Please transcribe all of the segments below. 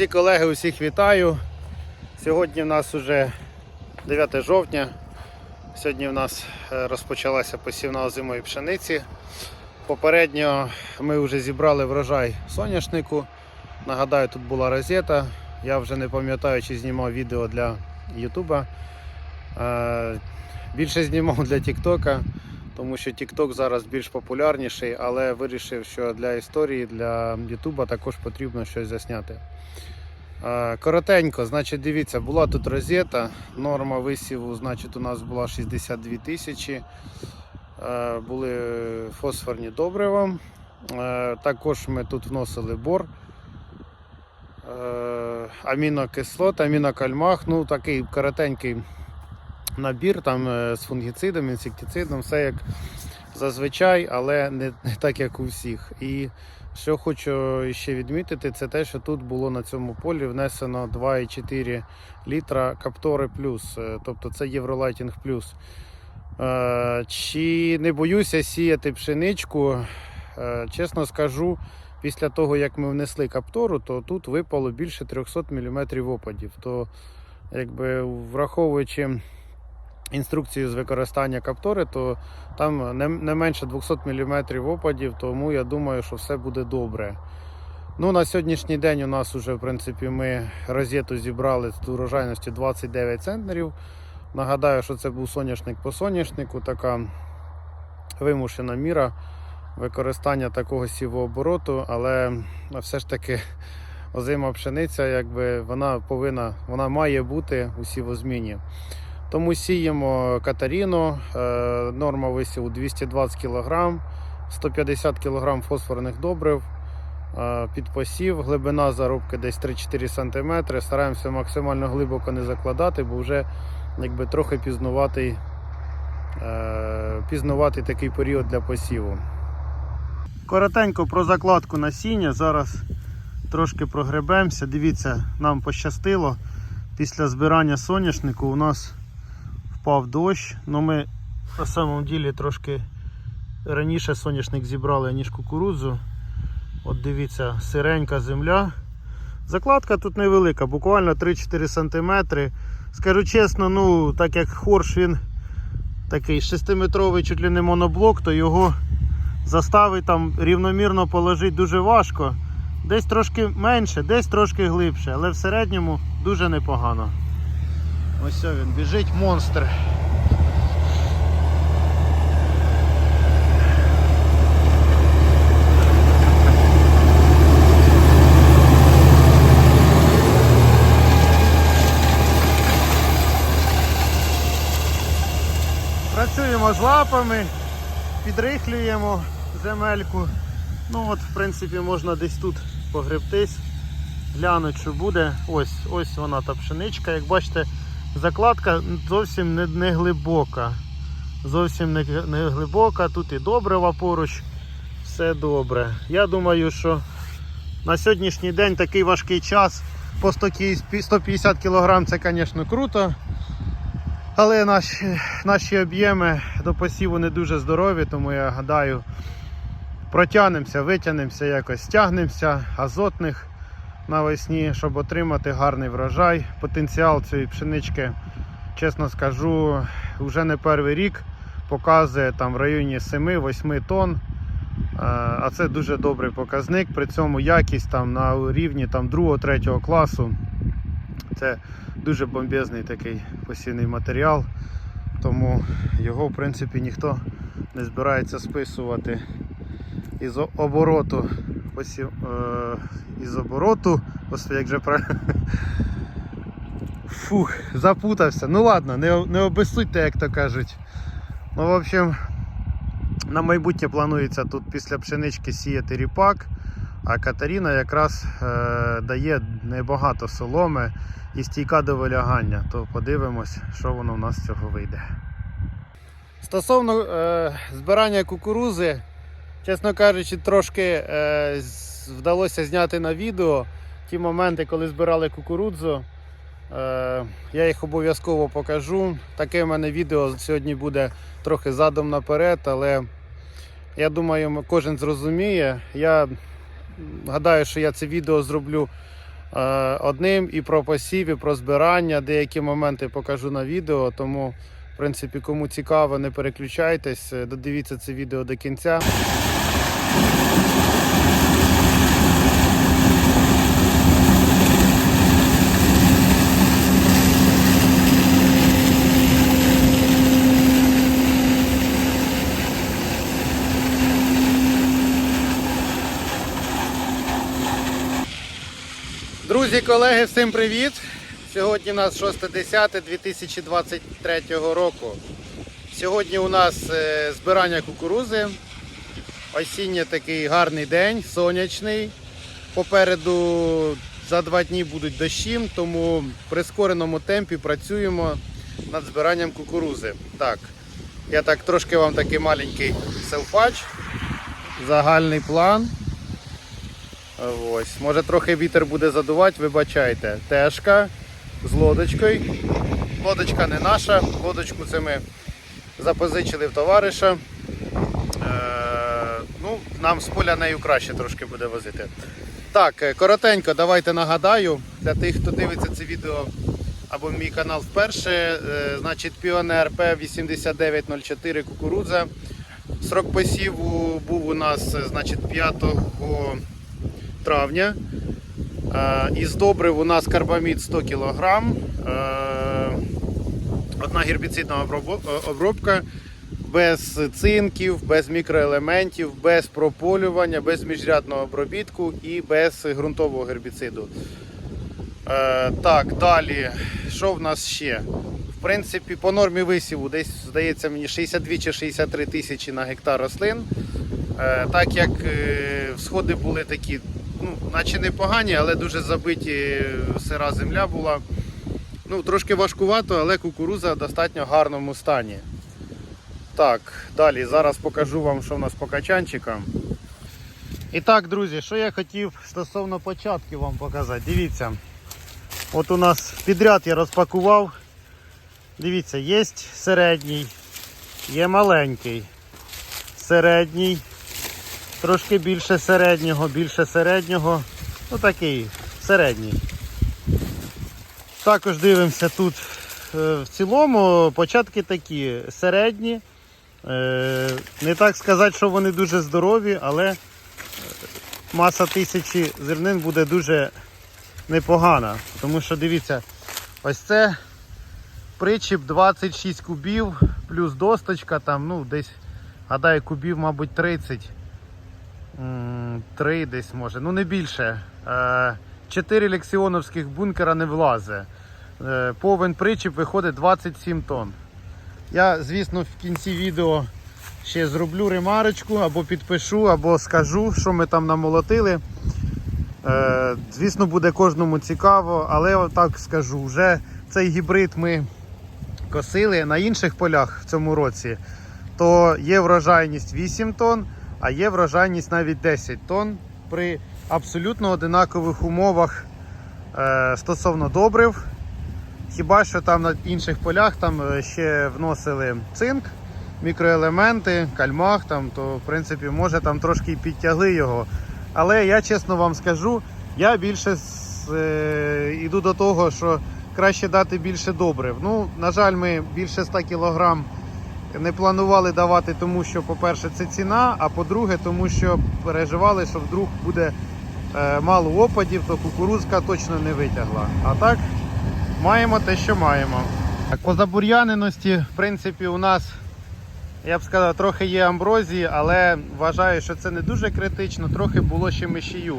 Друзі, колеги, усіх вітаю. Сьогодні в нас вже 9 жовтня. Сьогодні в нас е, розпочалася посівна озимої пшениці. Попередньо ми вже зібрали врожай соняшнику. Нагадаю, тут була розета. Я вже не пам'ятаю, чи знімав відео для Ютуба. Е, Більше знімав для Тіктока, тому що TikTok зараз більш популярніший, але вирішив, що для історії, для Ютуба також потрібно щось засняти. Коротенько, значить, дивіться, була тут розета, норма висіву, значить, у нас була 62 тисячі. Були фосфорні добрива. Також ми тут вносили бор, амінокислот, амінокальмах, ну такий коротенький набір там е, з фунгіцидом, інсектицидом, все як зазвичай, але не, так, як у всіх. І що хочу ще відмітити, це те, що тут було на цьому полі внесено 2,4 літра Каптори плюс, е, тобто це Євролайтінг плюс. Е, Чи не боюся сіяти пшеничку? Чесно скажу, після того як ми внесли каптору, то тут випало більше 300 мм опадів. То, якби враховуючи інструкцію з використання каптори, то там не, не менше 200 мм опадів, тому я думаю, що все буде добре. Ну, на сьогоднішній день у нас вже, в принципі, ми розету зібрали з урожайності 29 центнерів. Нагадаю, що це був соняшник по соняшнику, така вимушена міра використання такого сівообороту, але все ж таки озима пшениця, якби вона повинна, вона має бути у сівозміні. Тому сіємо катаріну, е, норма висіву 220 кг, 150 кг фосфорних добрив. е, Під посів, глибина зарубки десь 3-4 см. Стараємося максимально глибоко не закладати, бо вже якби, трохи пізнуватий, е, пізнуватий такий період для посіву. Коротенько про закладку насіння. Зараз трошки прогребемося. Дивіться, нам пощастило. Після збирання соняшнику у нас впав дощ. Ну ми на самом ділі трошки раніше соняшник зібрали, ніж кукурудзу. От дивіться, сиренька земля. Закладка тут невелика, буквально 3-4 см. Скажу чесно, ну, так як хорш він такий 6-метровий чуть ли не моноблок, то його заставити там рівномірно положити дуже важко. Десь трошки менше, десь трошки глибше, але в середньому дуже непогано. Ось він біжить монстр. Працюємо з лапами, підрихлюємо земельку. Ну от, в принципі, можна десь тут погребтись, глянути, що буде. Ось ось вона та пшеничка. Як бачите, закладка зовсім не, не глибока. Зовсім не, не глибока, тут і добрива поруч, все добре. Я думаю, що на сьогоднішній день такий важкий час по 100 150 кг це, звісно, круто. Але наші, наші об'єми до посіву не дуже здорові, тому я гадаю, протягнемося, витягнемося, якось стягнемося азотних навесні, щоб отримати гарний врожай. Потенціал цієї пшенички, чесно скажу, вже не перший рік показує там в районі 7-8 тонн. Е, А це дуже добрий показник. При цьому якість там на рівні 2-3 класу. Це дуже бомбезний такий посівний матеріал, тому його в принципі ніхто не збирається списувати із обороту. Посів, е, із обороту. Господи, як же правильно. Фух, запутався. Ну ладно, не, не обесудьте, як то кажуть. Ну, в общем, на майбутнє планується тут після пшенички сіяти ріпак, а Катаріна якраз е, дає небагато соломи і стійка до вилягання, то подивимось, що воно в нас з цього вийде. Стосовно е, збирання кукурузи, чесно кажучи, трошки е, вдалося зняти на відео ті моменти, коли збирали кукурудзу. Е, я їх обов'язково покажу. Таке в мене відео сьогодні буде трохи задом наперед, але я думаю, кожен зрозуміє. Я гадаю, що я це відео зроблю е, одним і про посів, і про збирання. Деякі моменти покажу на відео. Тому, принципі, кому цікаво, не переключайтесь, е, додивіться це відео до кінця. Друзі, колеги, всім привіт! Сьогодні у нас 6.10.2023 року. Сьогодні у нас е, збирання кукурузи. Осінній такий гарний день, сонячний. Попереду за два дні будуть дощі, тому в прискореному темпі працюємо над збиранням кукурузи. Так, я так трошки вам такий маленький селфач, загальний план. Ось, може трохи вітер буде задувати, вибачайте. Тежка з лодочкою. Лодочка не наша, лодочку це ми запозичили в товариша. Е, ну, нам з поля нею краще трошки буде возити. Так, е, коротенько, давайте нагадаю для тих, хто дивиться це відео або мій канал вперше. Е, значить, Піонер П8904 кукурудза. Срок посіву був у нас значить, 5 травня. Е, Із добрив у нас карбамід 100 кг. Е, Одна гербіцидна обробка без цинків, без мікроелементів, без прополювання, без міжрядного обробітку і без ґрунтового гербіциду. Е, так, далі, що в нас ще? В принципі, по нормі висіву десь здається мені 62 чи 63 тисячі на гектар рослин. Е, так як е, всходи були такі, ну, наче непогані, але дуже забиті сира земля була. Ну, трошки важкувато, але кукуруза в достатньо гарному стані. Так, далі зараз покажу вам, що в нас по качанчикам. І так, друзі, що я хотів стосовно початків вам показати. Дивіться. От у нас підряд я розпакував. Дивіться, є середній, є маленький, середній, трошки більше середнього, більше середнього. Ну такий середній. Також дивимося тут е, в цілому початки такі середні. Е, Не так сказати, що вони дуже здорові, але е, маса тисячі зернин буде дуже непогана. Тому що дивіться, ось це причіп 26 кубів, плюс досточка, там, ну, десь, гадаю, кубів, мабуть, 30. Три десь може, ну не більше. Е, Чотири лексіоновських бункера не влазе. Е, Повен причіп виходить 27 тонн. Я, звісно, в кінці відео ще зроблю ремарочку, або підпишу, або скажу, що ми там намолотили. Е, Звісно, буде кожному цікаво, але отак скажу, вже цей гібрид ми косили на інших полях в цьому році, то є врожайність 8 тонн, а є врожайність навіть 10 тонн при абсолютно одинакових умовах е, стосовно добрив. Хіба що там на інших полях там е, ще вносили цинк, мікроелементи, кальмах, там, то в принципі може там трошки підтягли його. Але я чесно вам скажу, я більше с- е, йду до того, що краще дати більше добрив. Ну, на жаль, ми більше 100 кг не планували давати, тому що, по-перше, це ціна, а по-друге, тому що переживали, що вдруг буде е, мало опадів, то кукурузка точно не витягла. А так, маємо те, що маємо. По забур'яненості, в принципі, у нас я б сказав, трохи є амброзії, але вважаю, що це не дуже критично, трохи було ще мишію.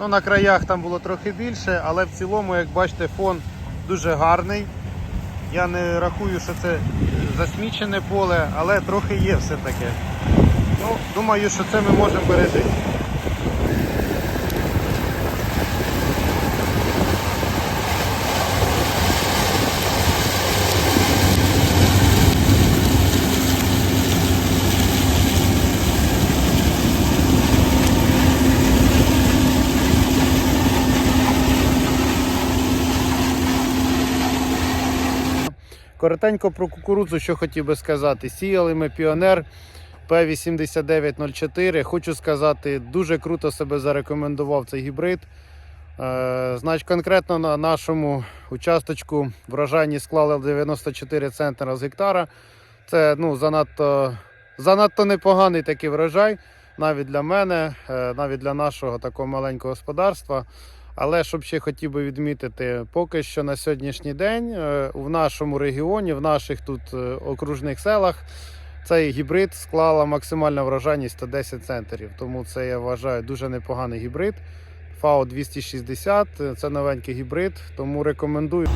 Ну, на краях там було трохи більше, але в цілому, як бачите, фон дуже гарний. Я не рахую, що це засмічене поле, але трохи є все-таки. Ну, думаю, що це ми можемо пережити. Коротенько про кукурудзу, що хотів би сказати. Сіяли ми піонер П8904. Хочу сказати, дуже круто себе зарекомендував цей гібрид. Е, Значить, конкретно на нашому участочку врожайність склала 94 центнера з гектара. Це ну, занадто, занадто непоганий такий врожай навіть для мене, е, навіть для нашого такого маленького господарства. Але щоб ще хотів би відмітити, поки що на сьогоднішній день е, в нашому регіоні, в наших тут е, окружних селах, цей гібрид склала максимальна вражайність 110 центрів. Тому це я вважаю дуже непоганий гібрид. ФАО 260 це новенький гібрид, тому рекомендую.